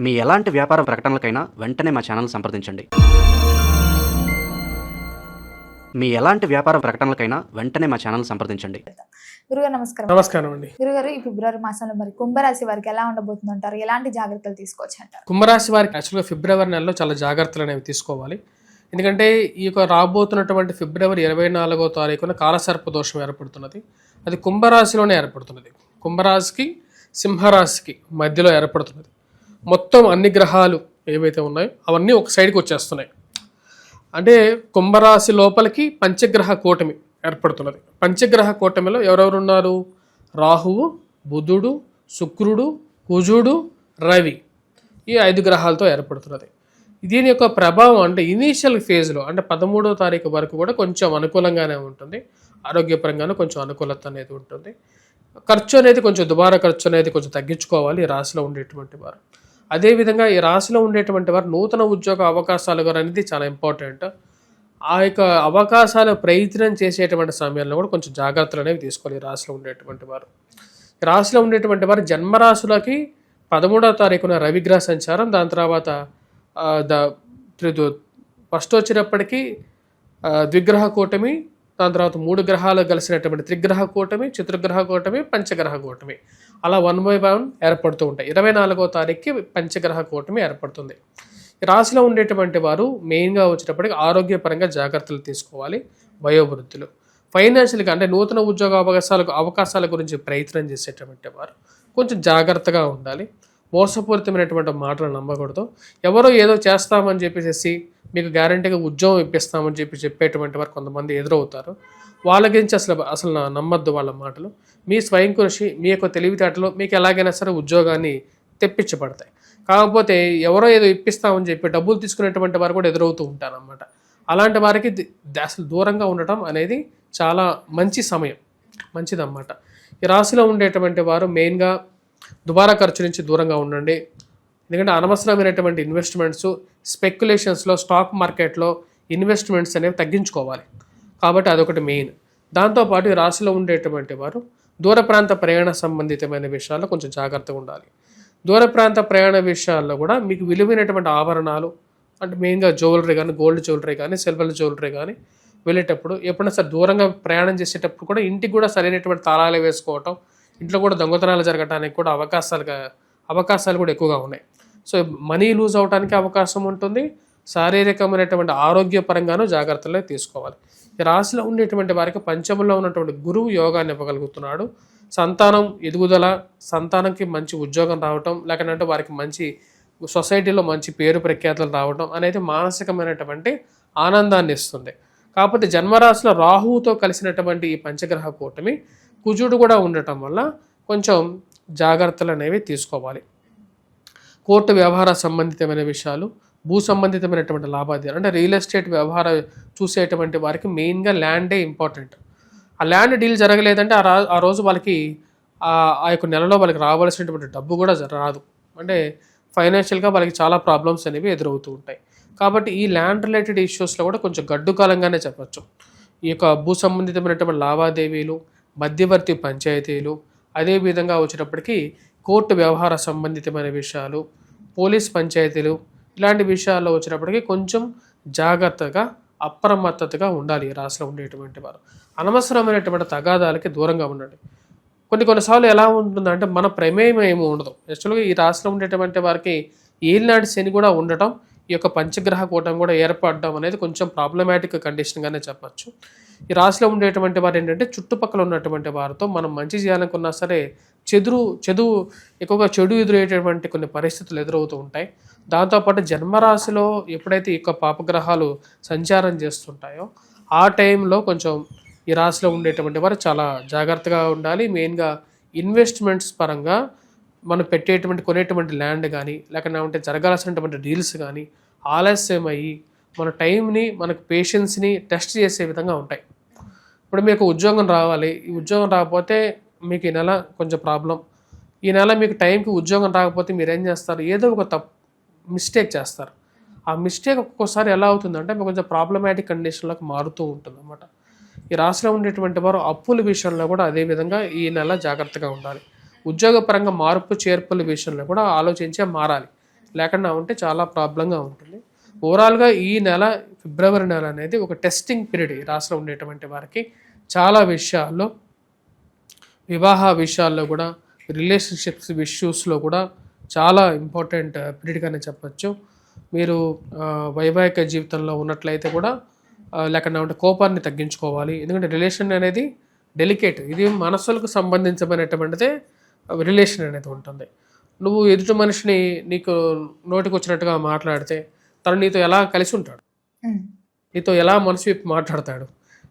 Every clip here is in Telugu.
మీ ఎలాంటి వ్యాపార ప్రకటనలకైనా వెంటనే మా ఛానల్ సంప్రదించండి. మీ ఎలాంటి వ్యాపార ప్రకటనలకైనా వెంటనే మా ఛానల్ సంప్రదించండి. గురుగారు నమస్కారం. నమస్కారం అండి. గురుగారు ఈ ఫిబ్రవరి మాసంలో మరి కుంభరాశి వారికి ఎలా ఉండబోతుంది అంటారు ఎలాంటి జాగ్రత్తలు తీసుకోవచ్చు అంటారు కుంభరాశి వారికి యాక్చువల్గా ఫిబ్రవరి నెలలో చాలా జాగ్రత్తలు అనేవి తీసుకోవాలి. ఎందుకంటే ఈ యొక్క రాబోతున్నటువంటి ఫిబ్రవరి ఇరవై నాలుగో తారీఖున కాలసర్ప దోషం ఏర్పడుతున్నది. అది కుంభరాశిలోనే ఏర్పడుతున్నది. కుంభరాశికి సింహరాశికి మధ్యలో ఏర్పడుతున్నది. మొత్తం అన్ని గ్రహాలు ఏవైతే ఉన్నాయో అవన్నీ ఒక సైడ్కి వచ్చేస్తున్నాయి. అంటే కుంభరాశి లోపలికి పంచగ్రహ కూటమి ఏర్పడుతున్నది. పంచగ్రహ కూటమిలో ఎవరెవరు ఉన్నారు? రాహువు బుధుడు శుక్రుడు కుజుడు రవి ఈ ఐదు గ్రహాలతో ఏర్పడుతున్నది. దీని యొక్క ప్రభావం అంటే ఇనీషియల్ ఫేజ్లో అంటే పదమూడో తారీఖు వరకు కూడా కొంచెం అనుకూలంగానే ఉంటుంది. ఆరోగ్యపరంగానే కొంచెం అనుకూలత అనేది ఉంటుంది. ఖర్చు అనేది కొంచెం దుబారా ఖర్చు అనేది కొంచెం తగ్గించుకోవాలి ఈ రాశిలో ఉండేటువంటి వారు. అదేవిధంగా ఈ రాశిలో ఉండేటువంటి వారు నూతన ఉద్యోగ అవకాశాలు కూడా అనేది చాలా ఇంపార్టెంట్ ఆ యొక్క అవకాశాలు ప్రయత్నం చేసేటువంటి సమయంలో కూడా కొంచెం జాగ్రత్తలు అనేవి తీసుకోవాలి ఈ రాశిలో ఉండేటువంటి వారు. రాశిలో ఉండేటువంటి వారు జన్మరాశులకి పదమూడవ తారీఖున రవిగ్రహ సంచారం దాని తర్వాత ద ఫస్ట్ వచ్చినప్పటికీ ద్విగ్రహ కూటమి దాని తర్వాత మూడు గ్రహాలు కలిసినటువంటి త్రిగ్రహ కూటమి చతుర్గ్రహ కూటమి పంచగ్రహ కూటమి. అలా వన్ బై వన్ ఏర్పడుతూ ఉంటాయి. ఇరవై నాలుగో తారీఖుకి పంచగ్రహ కూటమి ఏర్పడుతుంది. ఈ రాశిలో ఉండేటువంటి వారు మెయిన్గా వచ్చేటప్పటికి ఆరోగ్యపరంగా జాగ్రత్తలు తీసుకోవాలి. వయోవృద్ధులు. ఫైనాన్షియల్గా అంటే నూతన ఉద్యోగ అవకాశాలకు అవకాశాల గురించి ప్రయత్నం చేసేటువంటి వారు కొంచెం జాగ్రత్తగా ఉండాలి. మోసపూరితమైనటువంటి మాటలు నమ్మకూడదు. ఎవరో ఏదో చేస్తామని చెప్పేసి మీకు గ్యారంటీగా ఉద్యోగం ఇప్పిస్తామని చెప్పి చెప్పేటువంటి వారు కొంతమంది ఎదురవుతారు. వాళ్ళ గురించి అసలు అసలు నా- నమ్మద్దు వాళ్ళ మాటలు. మీ స్వయం కృషి మీ యొక్క తెలివితేటలో మీకు ఎలాగైనా సరే ఉద్యోగాన్ని తెప్పించబడతాయి. కాకపోతే ఎవరో ఏదో ఇప్పిస్తామని చెప్పి డబ్బులు తీసుకునేటువంటి వారు కూడా ఎదురవుతూ ఉంటారు అన్నమాట అలాంటి వారికి అసలు దూరంగా ఉండటం అనేది చాలా మంచి సమయం. మంచిదన్నమాట. ఈ రాశిలో ఉండేటువంటి వారు మెయిన్గా దుబారా ఖర్చు నుంచి దూరంగా ఉండండి. ఎందుకంటే అనవసరమైనటువంటి ఇన్వెస్ట్మెంట్స్ స్పెక్యులేషన్స్లో స్టాక్ మార్కెట్లో ఇన్వెస్ట్మెంట్స్ అనేవి తగ్గించుకోవాలి. కాబట్టి అదొకటి మెయిన్ దాంతోపాటు ఈ రాశిలో ఉండేటువంటి వారు దూర ప్రాంత ప్రయాణ సంబంధితమైన విషయాల్లో కొంచెం జాగ్రత్తగా ఉండాలి. దూర ప్రాంత ప్రయాణ విషయాల్లో కూడా మీకు విలువైనటువంటి ఆభరణాలు అంటే మెయిన్గా జ్యువెలరీ కానీ గోల్డ్ జ్యువెలరీ కానీ సిల్వర్ జ్యువెలరీ కానీ వెళ్ళేటప్పుడు ఎప్పుడైనా సరే దూరంగా ప్రయాణం చేసేటప్పుడు కూడా ఇంటికి కూడా సరైనటువంటి తాళాలు వేసుకోవటం ఇంట్లో కూడా దొంగతనాలు జరగడానికి కూడా అవకాశాలుగా అవకాశాలు కూడా ఎక్కువగా ఉన్నాయి. సో మనీ లూజ్ అవడానికి అవకాశం ఉంటుంది. శారీరకమైనటువంటి ఆరోగ్యపరంగానూ జాగ్రత్తలు తీసుకోవాలి. ఈ రాశిలో ఉండేటువంటి వారికి పంచమంలో ఉన్నటువంటి గురువు యోగాన్ని ఇవ్వగలుగుతున్నాడు. సంతానం ఎదుగుదల సంతానంకి మంచి ఉద్యోగం రావటం లేకపోతే వారికి మంచి సొసైటీలో మంచి పేరు ప్రఖ్యాతలు రావటం అనేది మానసికమైనటువంటి ఆనందాన్ని ఇస్తుంది. కాకపోతే జన్మరాశిలో రాహువుతో కలిసినటువంటి ఈ పంచగ్రహ కూటమి కుజుడు కూడా ఉండటం వల్ల కొంచెం జాగ్రత్తలు అనేవి తీసుకోవాలి. కోర్టు వ్యవహార సంబంధితమైన విషయాలు భూ సంబంధితమైనటువంటి లాభాధికారులు అంటే రియల్ ఎస్టేట్ వ్యవహార చూసేటువంటి వారికి మెయిన్గా ల్యాండే ఇంపార్టెంట్. ఆ ల్యాండ్ డీల్ జరగలేదంటే ఆ రా ఆ రోజు వాళ్ళకి ఆ యొక్క నెలలో వాళ్ళకి రావాల్సినటువంటి డబ్బు కూడా రాదు. అంటే ఫైనాన్షియల్గా వాళ్ళకి చాలా ప్రాబ్లమ్స్ అనేవి ఎదురవుతూ ఉంటాయి. కాబట్టి ఈ ల్యాండ్ రిలేటెడ్ ఇష్యూస్లో కూడా కొంచెం గడ్డు కాలంగానే చెప్పచ్చు. ఈ యొక్క భూ సంబంధితమైనటువంటి లావాదేవీలు మధ్యవర్తి పంచాయతీలు అదేవిధంగా వచ్చేటప్పటికి కోర్టు వ్యవహార సంబంధితమైన విషయాలు పోలీస్ పంచాయతీలు ఇలాంటి విషయాల్లో వచ్చినప్పటికీ కొంచెం జాగ్రత్తగా అప్రమత్తతగా ఉండాలి ఈ రాశిలో ఉండేటువంటి వారు. అనవసరమైనటువంటి తగాదాలకి దూరంగా ఉండండి. కొన్ని కొన్నిసార్లు ఎలా ఉంటుందంటే మన ప్రమేయం ఏమి ఉండదు. యాక్చువల్గా ఈ రాశిలో ఉండేటువంటి వారికి ఏలినాటి శని కూడా ఉండటం ఈ యొక్క పంచగ్రహ కూటమి కూడా ఏర్పడడం అనేది కొంచెం ప్రాబ్లమాటిక్ కండిషన్గానే చెప్పచ్చు. ఈ రాశిలో ఉండేటువంటి వారు ఏంటంటే చుట్టుపక్కల ఉన్నటువంటి వారితో మనం మంచి చేయాలనుకున్నా సరే చెదురు చదువు ఎక్కువగా చెడు ఎదురయ్యేటటువంటి కొన్ని పరిస్థితులు ఎదురవుతూ ఉంటాయి. దాంతోపాటు జన్మరాశిలో ఎప్పుడైతే ఈ యొక్క పాపగ్రహాలు సంచారం చేస్తుంటాయో ఆ టైంలో కొంచెం ఈ రాశిలో ఉండేటువంటి వారు చాలా జాగ్రత్తగా ఉండాలి. మెయిన్గా ఇన్వెస్ట్మెంట్స్ పరంగా మనం పెట్టేటువంటి కొనేటువంటి ల్యాండ్ కానీ లేకపోతే జరగాల్సినటువంటి డీల్స్ కానీ ఆలస్యం అయ్యి మన టైంని మనకు పేషెన్స్ని టెస్ట్ చేసే విధంగా ఉంటాయి. ఇప్పుడు మీకు ఉద్యోగం రావాలి. ఈ ఉద్యోగం రాకపోతే మీకు ఈ నెల కొంచెం ప్రాబ్లం ఈ నెల మీకు టైంకి ఉద్యోగం రాకపోతే మీరు ఏం చేస్తారు? ఏదో ఒక తప్పు మిస్టేక్ చేస్తారు. ఆ మిస్టేక్ ఒక్కొక్కసారి ఎలా అవుతుందంటే మీకు కొంచెం ప్రాబ్లమాటిక్ కండిషన్లోకి మారుతూ ఉంటుంది అన్నమాట ఈ రాశిలో ఉండేటువంటి వారు అప్పుల విషయంలో కూడా అదే విధంగా ఈ నెల జాగ్రత్తగా ఉండాలి. ఉద్యోగపరంగా మార్పు చేర్పుల విషయంలో కూడా ఆలోచించే మారాలి. లేకుండా ఉంటే చాలా ప్రాబ్లంగా ఉంటుంది. ఓవరాల్గా ఈ నెల ఫిబ్రవరి నెల అనేది ఒక టెస్టింగ్ పీరియడ్ ఈ రాష్ట్రంలో ఉండేటువంటి వారికి. చాలా విషయాల్లో వివాహ విషయాల్లో కూడా రిలేషన్షిప్స్ ఇష్యూస్లో కూడా చాలా ఇంపార్టెంట్ పీరియడ్గానే చెప్పచ్చు. మీరు వైవాహిక జీవితంలో ఉన్నట్లయితే కూడా లేకుండా ఉంటే కోపాన్ని తగ్గించుకోవాలి. ఎందుకంటే రిలేషన్ అనేది డెలికేట్ ఇది మనసులకు సంబంధించబడినటువంటిదే రిలేషన్ అనేది ఉంటుంది. నువ్వు ఎదుటి మనిషిని నీకు నోటికి వచ్చినట్టుగా మాట్లాడితే తను నీతో ఎలా కలిసి ఉంటాడు? నీతో ఎలా మనసు మాట్లాడతాడు?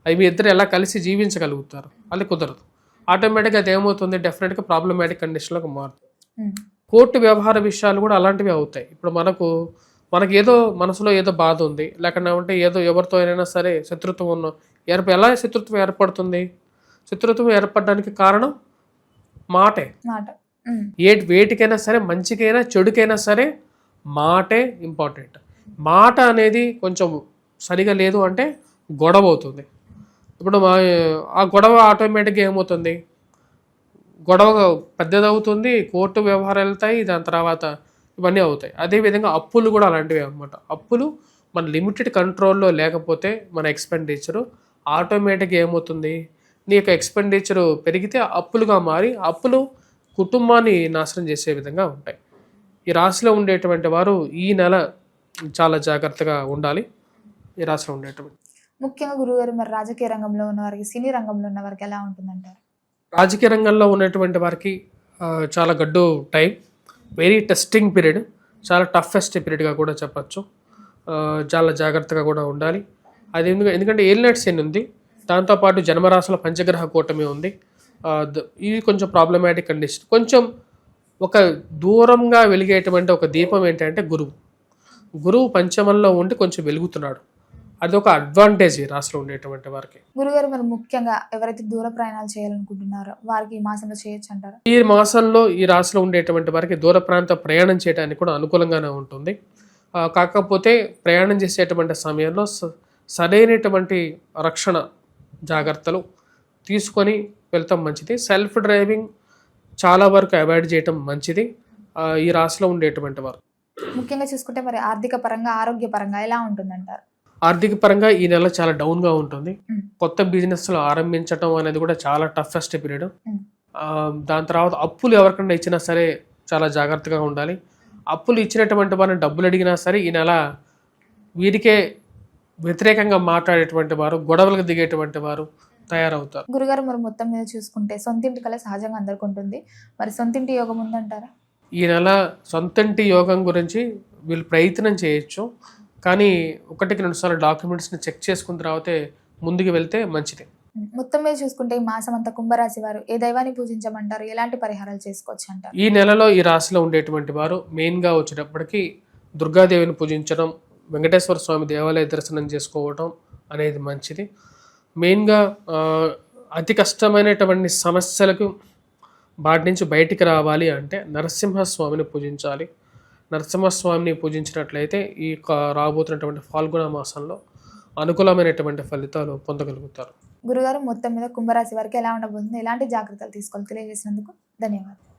అవి మీ ఇద్దరు ఎలా కలిసి జీవించగలుగుతారు? అది కుదరదు. ఆటోమేటిక్గా అది ఏమవుతుంది? డెఫినెట్గా ప్రాబ్లమాటిక్ కండిషన్లోకి మారుతుంది. ఉమ్, కోర్టు వ్యవహార విషయాలు కూడా అలాంటివి అవుతాయి. ఇప్పుడు మనకు మనకి ఏదో మనసులో ఏదో బాధ ఉంది. లేకుండా ఉంటే ఏదో ఎవరితో అయినా సరే శత్రుత్వం ఉన్న ఏర్ప ఎలా శత్రుత్వం ఏర్పడుతుంది? శత్రుత్వం ఏర్పడడానికి కారణం మాటే. మాట. ఉమ్, ఏ వేటికైనా సరే మంచికైనా చెడుకైనా సరే మాటే ఇంపార్టెంట్ మాట అనేది కొంచెం సరిగా లేదు అంటే గొడవ అవుతుంది. ఇప్పుడు మా ఆ గొడవ ఆటోమేటిక్గా ఏమవుతుంది? గొడవ పెద్దదవుతుంది కోర్టు వ్యవహారాలు వెళ్తాయి దాని తర్వాత ఇవన్నీ అవుతాయి. అదేవిధంగా అప్పులు కూడా అలాంటివి అనమాట అప్పులు మన లిమిటెడ్ కంట్రోల్లో లేకపోతే మన ఎక్స్పెండిచరు. ఆటోమేటిక్గా ఏమవుతుంది? నీ యొక్క ఎక్స్పెండిచరు పెరిగితే అప్పులుగా మారి అప్పులు కుటుంబాన్ని నాశనం చేసే విధంగా ఉంటాయి. ఈ రాశిలో ఉండేటువంటి వారు ఈ నెల చాలా జాగ్రత్తగా ఉండాలి. ఈ రాశిలో ఉండేటువంటి ముఖ్యంగా గురుగారు మరి రాజకీయ రంగంలో ఉన్న వారికి సినీ రంగంలో ఉన్న వారికి ఎలా ఉంటుందంటారు? రాజకీయ రంగంలో ఉన్నటువంటి వారికి చాలా గడ్డు టైం వెరీ టెస్టింగ్ పీరియడ్ చాలా టఫెస్ట్ పీరియడ్గా కూడా చెప్పచ్చు. చాలా జాగ్రత్తగా కూడా ఉండాలి. అది ఎందుకు ఎందుకంటే ఏలినట్ శని ఉంది దాంతోపాటు జన్మరాశుల పంచగ్రహ కూటమి ఉంది. ఇది కొంచెం ప్రాబ్లమాటిక్ కండిషన్ కొంచెం ఒక దూరంగా వెలిగేటువంటి ఒక దీపం ఏంటంటే గురువు. గురువు పంచమంలో ఉండి కొంచెం వెలుగుతున్నాడు. అది ఒక అడ్వాంటేజ్ ఈ రాశిలో ఉండేటువంటి వారికి. గురుగారు మరి ముఖ్యంగా ఎవరైతే దూర ప్రయాణాలు చేయాలనుకుంటున్నారో వారికి ఈ మాసంలో చేయొచ్చు అంటారా? ఈ మాసంలో ఈ రాశిలో ఉండేటువంటి వారికి దూర ప్రాంత ప్రయాణం చేయడానికి కూడా అనుకూలంగానే ఉంటుంది. కాకపోతే ప్రయాణం చేసేటువంటి సమయంలో సరైనటువంటి రక్షణ జాగ్రత్తలు తీసుకొని వెళ్తాం మంచిది. సెల్ఫ్ డ్రైవింగ్ చాలా వరకు అవాయిడ్ చేయటం మంచిది ఈ రాశిలో ఉండేటువంటి వారు. ముఖ్యంగా చూసుకుంటే మరి ఆర్థిక పరంగా ఆరోగ్య పరంగా ఎలా ఉంటుందంటారు? ఆర్థిక పరంగా ఈ నెల చాలా డౌన్గా ఉంటుంది. మ్. కొత్త బిజినెస్లు ఆరంభించడం అనేది కూడా చాలా టఫెస్ట్ పీరియడ్. దాని తర్వాత అప్పులు ఎవరికైనా ఇచ్చినా సరే చాలా జాగ్రత్తగా ఉండాలి. అప్పులు ఇచ్చినటువంటి వారిని డబ్బులు అడిగినా సరే ఈ నెల వీరికే వ్యతిరేకంగా మాట్లాడేటువంటి వారు గొడవలకు దిగేటువంటి వారు తయారవుతారు. గురుగారు మరి మొత్తం మీద చూసుకుంటే సొంతింటి కళ సహజంగా అందరికి ఉంటుంది. మరి సొంతింటి యోగం ఉందంటారా? ఈ నెల సొంతంటి యోగం గురించి వీళ్ళు ప్రయత్నం చేయొచ్చు. కానీ ఒకటికి రెండు సార్లు డాక్యుమెంట్స్ని చెక్ చేసుకున్న తర్వాతే ముందుకు వెళ్తే మంచిది. మొత్తం మీద చూసుకుంటే ఈ మాసం అంతా కుంభరాశి వారు ఏ దైవాన్ని పూజించమంటారు? ఎలాంటి పరిహారాలు చేసుకోవచ్చు అంటారు? ఈ నెలలో ఈ రాశిలో ఉండేటువంటి వారు మెయిన్గా వచ్చేటప్పటికి దుర్గాదేవిని పూజించడం వెంకటేశ్వర స్వామి దేవాలయ దర్శనం చేసుకోవడం అనేది మంచిది. మెయిన్గా అతి కష్టమైనటువంటి సమస్యలకు వాటి నుంచి బయటికి రావాలి అంటే నరసింహస్వామిని పూజించాలి. నరసింహస్వామిని పూజించినట్లయితే ఈ యొక్క రాబోతున్నటువంటి ఫాల్గుణ మాసంలో అనుకూలమైనటువంటి ఫలితాలు పొందగలుగుతారు. గురుగారు మొత్తం మీద కుంభరాశి వారికి ఎలా ఉండబోతుంది? ఎలాంటి జాగ్రత్తలు తీసుకోవాలి? తెలియజేసినందుకు ధన్యవాదాలు.